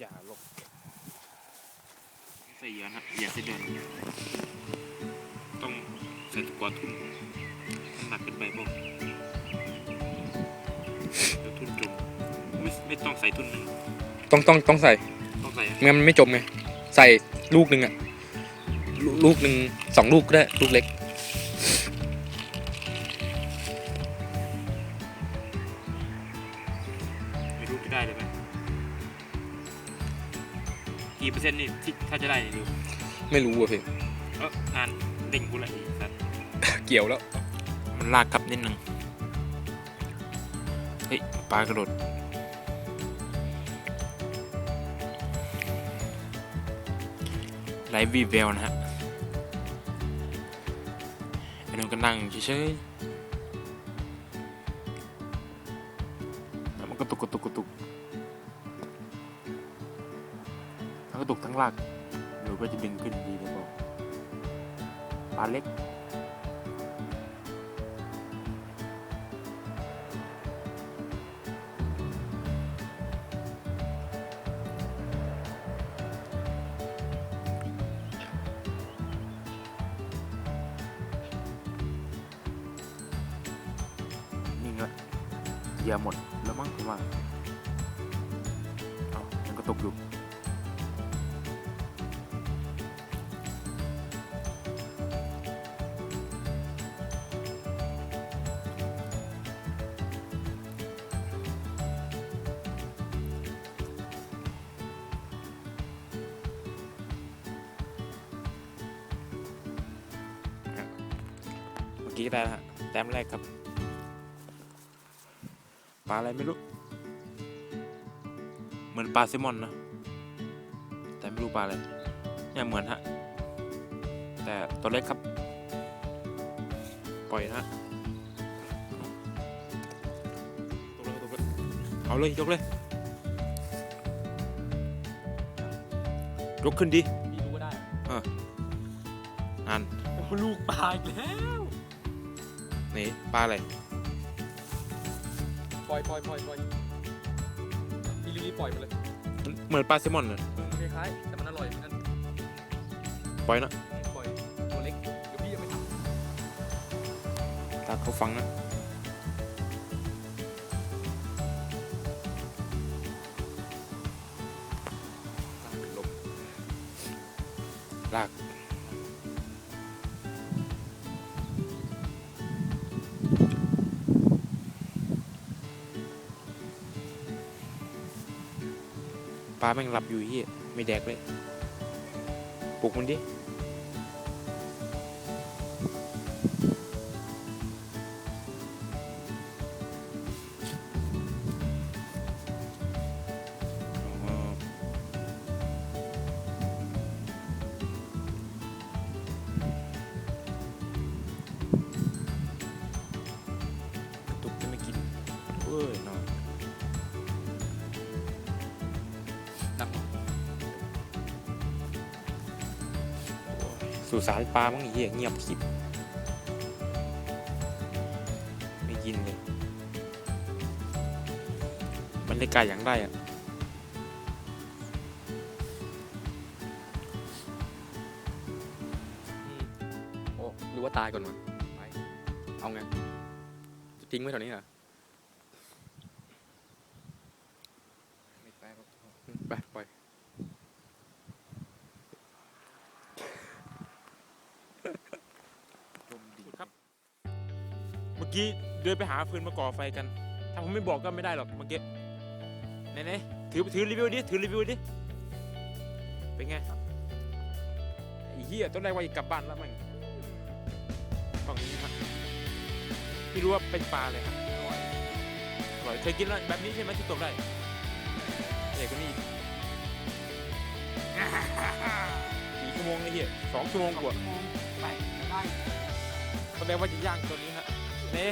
อย่าหลบใส่เยอะนะอย่าใส่เดินต้องใส่ตะกวาทุ่นหนักเกินไปพวกเดี๋ยวทุ่นจมไม่ไม่ต้องใส่ทุ่นหนึ่งต้องต้องต้องใส่ต้องใส่ไม่งั้นมันไม่จมไงใส่ลูกหนึ่งอะลูลูกหนึ่งสองลูกก็ได้ลูกเล็กไม่รู้จะได้เลยไหม กี่เปอร์เซ็นต์นี่ที่ถ้าจะได้นี่ดูไม่รู้อะพี่เอองานเด้งกูแหละอีสัตว์เกี่ยวแล้ว มันลากกลับนิดนึงเฮ้ยปลากระโดดไลฟ์วีเวลนะฮะไอ้นุ่นก็นั่งเฉยๆแล้วมันก็ตุกกระตุกกระตุก กระตุกทั้งหลากเดี๋ยวก็จะดึงขึ้นดีเลยบอกปลาเล็ก นิ่งละเหยียหมดแล้วมั้งผมว่าเอายังก็ตกอยู่ เมื่อกี้ก็ได้แล้วฮะแต้มแรกครับปลาอะไรไม่รู้ เหมือนปลาแซลมอนนะ แต่ไม่รู้ปลาอะไรเนี่ยเหมือนฮะ แต่ตัวเล็กครับ ปล่อยนะฮะตกเลยตกเลยเอาเลยยกเลย ยกขึ้นดิพี่รู้ก็ได้นั่น โอ้ลูกปลาอีกแล้ว นี่ปลาอะไรปล่อยปล่อยปล่อยปล่อยพี่รีบๆปล่อยไปเลยเหมือนปลาแซลมอนเลยคล้ายๆแต่มันอร่อยเหมือนกันปล่อยนะปล่อยตัวเล็กเดี๋ยวพี่ยังไม่ทำตาเขาฟังนะลมลาก แม่งหลับอยู่ที่ไม่แดกเลย ปลุกมันดิ สู่สารปลามั้งไอ้เหี้ยเงียบขิบไม่กินเลยมันเลยกายอย่างได้อะอืมโอ้หรือว่าตายก่อนวะไปเอาไงจะทิ้งไว้แถวนี้เหรอไม่แปลกหรอกอืมไปปล่อย กี้เดินไปหาฟืนมาก่อไฟกัน ถ้าผมไม่บอกก็ไม่ได้หรอกเมื่อกี้ไหนๆถือถือรีวิวดิถือรีวิวดิเป็นไงไอ้เหี้ยต้นแรกว่าจะกลับบ้านแล้วมันฝั่งนี้ฮะไม่รู้ว่าเป็นปลาเลยครับอร่อยอร่อยเคยกินแล้วแบบนี้ใช่ไหมที่ตกได้เอกกว่านี้อีกสี่ชั่วโมงไอ้เหี้ยสองชั่วโมงกว่าไปได้แสดงว่าจะย่างตัวนี้ฮะ เน่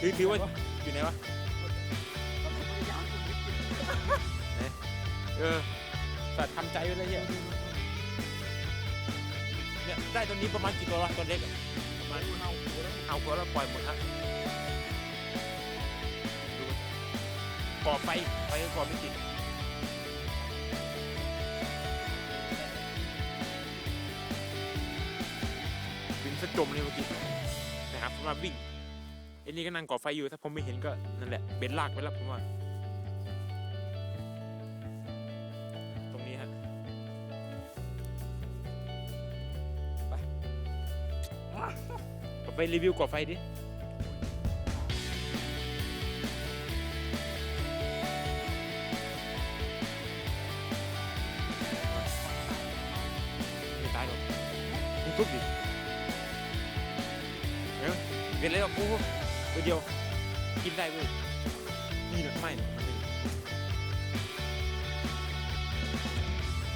คือคือว่าอยู่ไหนวะเน่เออสัตว์ทำใจไว้เลยเนี่ยเนี่ยได้ตัวนี้ประมาณกี่ตัวละตัวเล็กอประมาณเอาตัวแล้วปล่อยหมดฮะดูก่อไฟไฟก่อไม่ติดวินสซะจมเลยเมื่อกี้นะครับสำหรับวิ่ง อ้นี่ก็นั่งก่อไฟอยู่ถ้าผมไม่เห็นก็นั่นแหละเบ็ดลากไปแล้วผมว่า ตรงนี้ฮะไปก่อไฟรีวิวก่อไฟดิ เดียว กินได้เว้ยนี่นะไม่นะมันไม่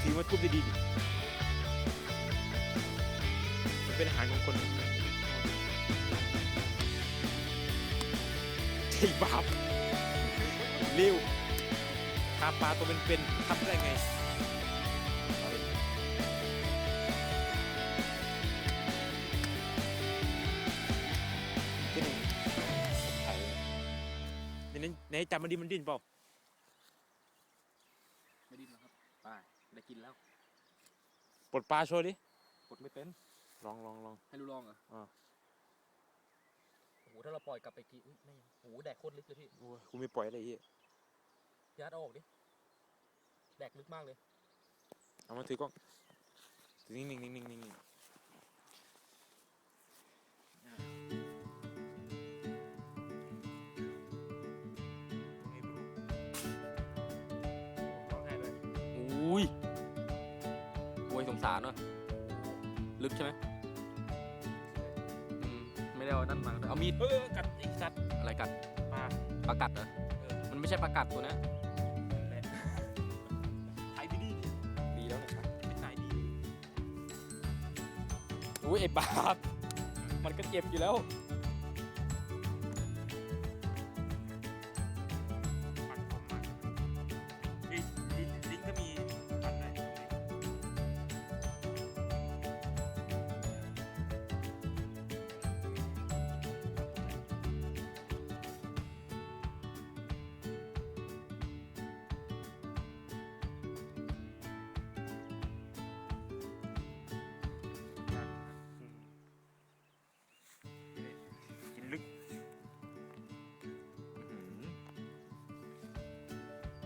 ถือมาทุบดีดิมันเป็นอาหารของคนใช่บาปเร็วคาปลาตัวเป็นๆทำได้ไง จำมันดินมันดิ้นเปล่าไม่ดิ้นแล้วครับไปได้กินแล้วปลดปลาโชว์ดิกดไม่เป็นลองลองลองให้รู้ลองเหรออ่าโอ้โหถ้าเราปล่อยกลับไปกี่อุ๊ยไม่ยังโอ้โหแดกโคตรลึกเลยพี่โอ้ยกูไม่ปล่อยอะไรเหี้ยยัดเอาออกดิแดกลึกมากเลยเอามาถือกล้องถือนิ่งนิ่งนิ่งนิ่งนิ่งนิ่งร้อง สงสารว่ะลึกใช่ไหมอืมไม่ได้เอานั่นมาด้วยเอามีดเออกัดไอ้สัตว์อะไรกัดปลาปลากัดเหรอเออมันไม่ใช่ปลากัดตัวนะนั่นแหละถ่ายดีดีดีแล้วเนี่ยไม่ถ่ายดีอุ้ยไอ้บาปมันก็เจ็บอยู่แล้ว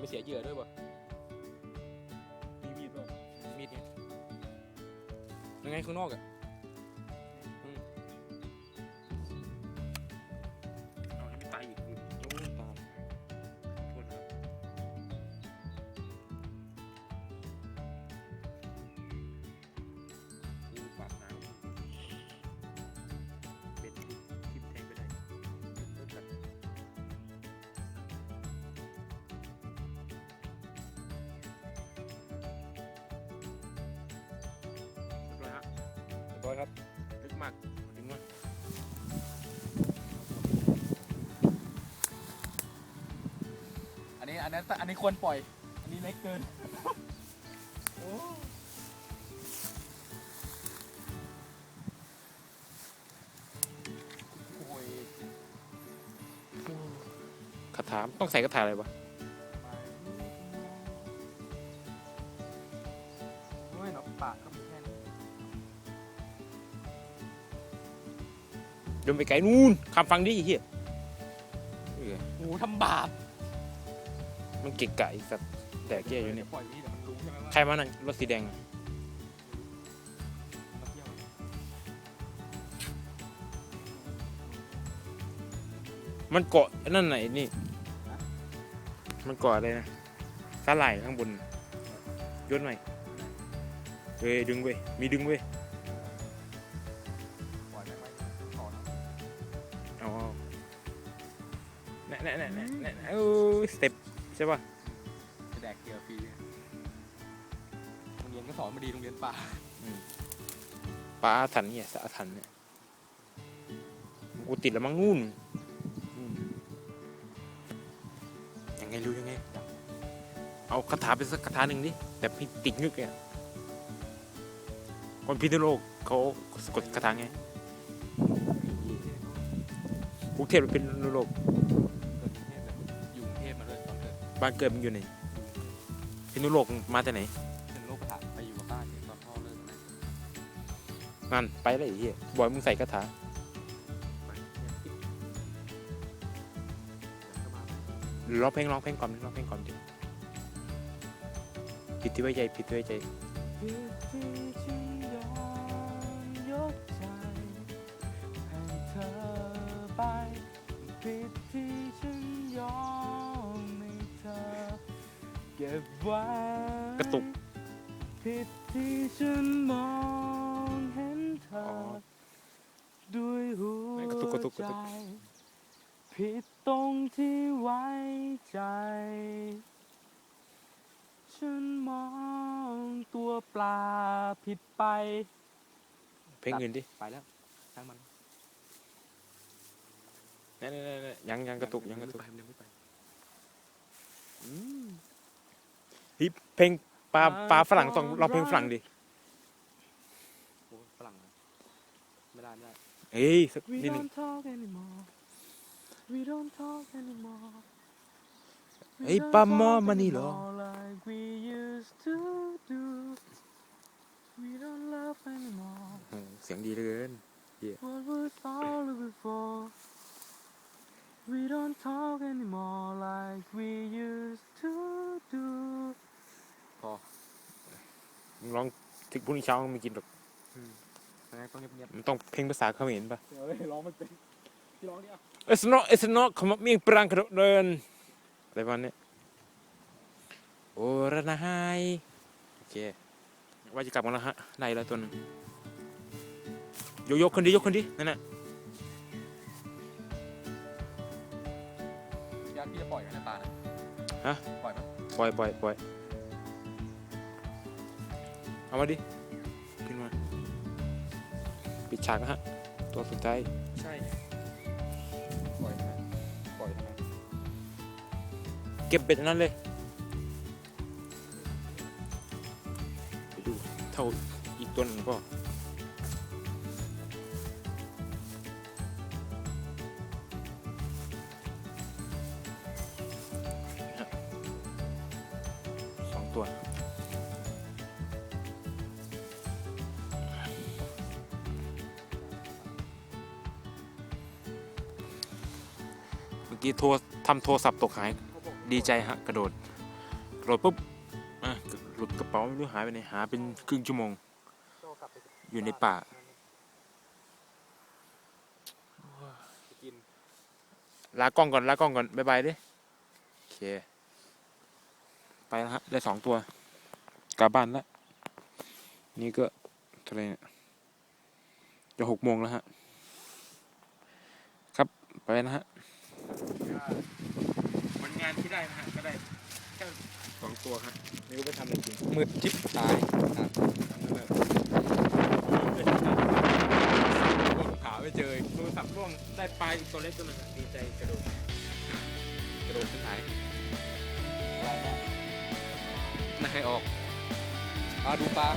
เสียเหยื่อด้วยป่ะมีมีดเปล่ามีดเนี่ยยังไงข้างนอกอะ มากถึงว่าอันนี้อันนั้นอันนี้ควรปล่อย อันนี้เล็กเกินโอ้โอ้ยคาถาต้องใส่คาถาอะไรวะ ดินไปไกลนู่นคำฟังดิไอ้เฮียเออโอ้โหทำบาป มันเก่งกะอีกสัตว์แดกแย่อยู่เนี่ย ปล่อยนี่แต่มันรู้ใช่ไหมว่าใครมานั่งรถสีแดงอะมาเที่ยวมันเกาะนั่นไหนนี่ มันเกาะอะไรนะสาหร่ายข้างบนยศหน่อยเฮ้ยดึงเว้ยมีดึงเว้ย แน่แน่แน่แน่นโอ้สเต็ปใช่ป่ะแดกเกลือฟรีโรงเรียนก็สอนมาดีโรงเรียนป่าปลาอาถรรพ์เนี่ยสะอาถรรพ์เนี่ยกูติดแล้วมั้งนู่นยังไงรู้ยังไง เอาคาถาไปสักคาถาหนึ่งดิแบบพี่ติดงึกเนี่ยคนพิษณุโลกเขาสะกดคาถาไงกรุงเทพเป็นพิษณุโลก บ้านเกิดมันอยู่ไหนพิษณุโลกมาแต่ไหน เป็นโรคประถาไปอยู่กับป้าเนี่ยตอนพ่อเลิกนะนั่นไปแล้วไอ้เหี้ยบอยมึงใส่คาถาไปเนี่ยปิดเดี๋ยวก็มาร้องเพลงร้องเพลงก่อนร้องเพลงก่อนดิผิดที่ไว้ใจผิดที่ไว้ใจ เก็บไว้กระตุกผิดที่ฉันมองเห็นเธออ๋อด้วยหัไม่วกระตุกกระตุกกระใจตุกผิดตรงที่ไว้ใจ ฉันมองตัวปลาผิดไป เพลงอื่นดิ ไปแล้วช่างมันนั่นนั่นนั่นยังยังกระตุกยังกระตุกไปยังไม่ไป เฮ้ยเพลงปลาปลาฝรั่งต้องร้องเพลงฝรั่งดิโอ้ฝรั่งนะไม่ได้ไม่ได้เฮ้ยสัก We นิดหนึง don't talk anymore We don't talk anymore We เฮ้ย don't ปลาหมอ talk มานี่เหรอ anymore like we used to do We don't love anymore โอ้เสียงดีเหลือเกิน What was all before We don't talk anymore like we used to do พอมึงร้องถึงพรุ่งนี้เช้ามึงไม่กินหรอกยังไงต้องเงียบมันต้องเพลงภาษาเขมรป่ะๆเฮ้ยร้องไม่เป็นพี่ร้องดิอะเอสโนเอสโนขมบเมียงปรางกระโดดเดินอะไรประมาณนี้โอ้ระนายโอเคว่าจะกลับกันแล้วฮะได้แล้วตัวหนึงยกยกขึ้นดิยกขึ้นดินั่นน่ะญาติพี่จะปล่อยกันนะตานะฮะ ปล่อยปะปล่อยปล่อยปล่อย เอามาดิ ขึ้นมา ปิดฉากนะฮะ ตัวสุดท้าย ใช่ปล่อยนะปล่อยทำไมเก็บเบ็ดอันนั้นเลย ไปดู เท่าอีกตัวหนึ่งก็สองตัว มื่อกี้โทรทำโทรศัพท์ตกหายดีใจฮะกระโดดกระโดดปุ๊บอะหลุดกระเป๋าไม่รู้หายไปไหนหาเป็นครึ่งชั่วโมง อยู่ในป่าลากล้องก่อนลากล้องก่อนบ๊ายบายดิโอเค ไปแล้วฮะ ได้สองตัว กลับบ้านแล้ว นี่ก็เท่าไรเนี่ยจะหกโมงแล้วฮะ ครับ ไปนะฮะ ผลงานที่ได้นะฮะก็ได้แค่สองตัวครับไม่รู้ไปทำอะไรจริงมืดชิบตายขาไม่เจอโทรศัพท์ร่วงได้ปลาอีกตัวเล็กตัวหนึ่งดีใจกระโดดกระโดดขึ้นหายไม่ให้ออกมาดูปลา